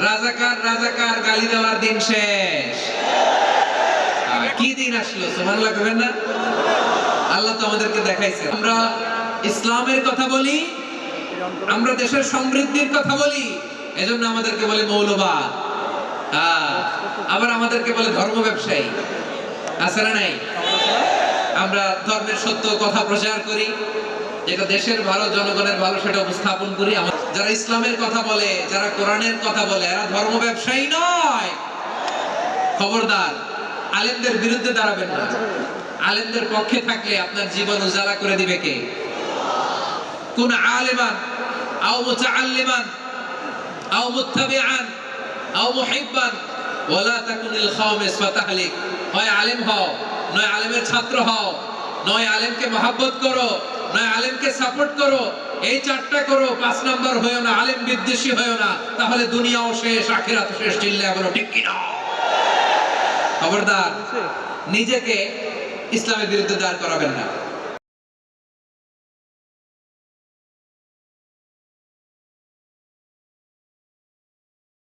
রাজাকার রাজাকার গালি দেওয়ার দিন শেষ। কি দিন আসলো সুবহানাল্লাহ কবেন না? আল্লাহ তো আমাদেরকে দেখাইছে। আমরা ইসলামের কথা বলি আমরা দেশের সমৃদ্ধির কথা বলি এজন্য আমাদেরকে বলে মৌলবাদ। হ্যাঁ, আবার আমাদেরকে বলে ধর্ম ব্যবসায়ী। আছে না নাই? আমরা ধর্মের সত্য কথা প্রচার করি যেটা দেশের ভালো জনগণের ভালো সেটা উপস্থাপন করি আমার- যারা ইসলামের কথা বলে, যারা কোরআনের কথা বলে, এরা ধর্ম ব্যবসায়ী নয়। খবরদার, আলেমদের বিরুদ্ধে দাঁড়াবেন না। আলেমদের পক্ষে থাকলে আপনার জীবন উজালা করে দিবে কে? কোন আলেমান, আও মুতাআল্লিমান, আও মুত্তাবিআন, আও মুহিব্বান, ওয়ালা তাকুনিল খাওমিস ফাতাহলিক হয় আলেম হও, নয় আলেমের ছাত্র হও। নয় আলেমকে মহাব্বত করো নয় আলেমকে সাপোর্ট করো এই চারটা করো পাঁচ নাম্বার হয়েও না আলেম বিদ্বেষী হয়েও না তাহলে দুনিয়াও শেষ আখিরাত শেষ চিল্লা বলো ঠিক কিনা? খবরদার নিজেকে ইসলামের বিরুদ্ধে দাঁড় করাবেন না।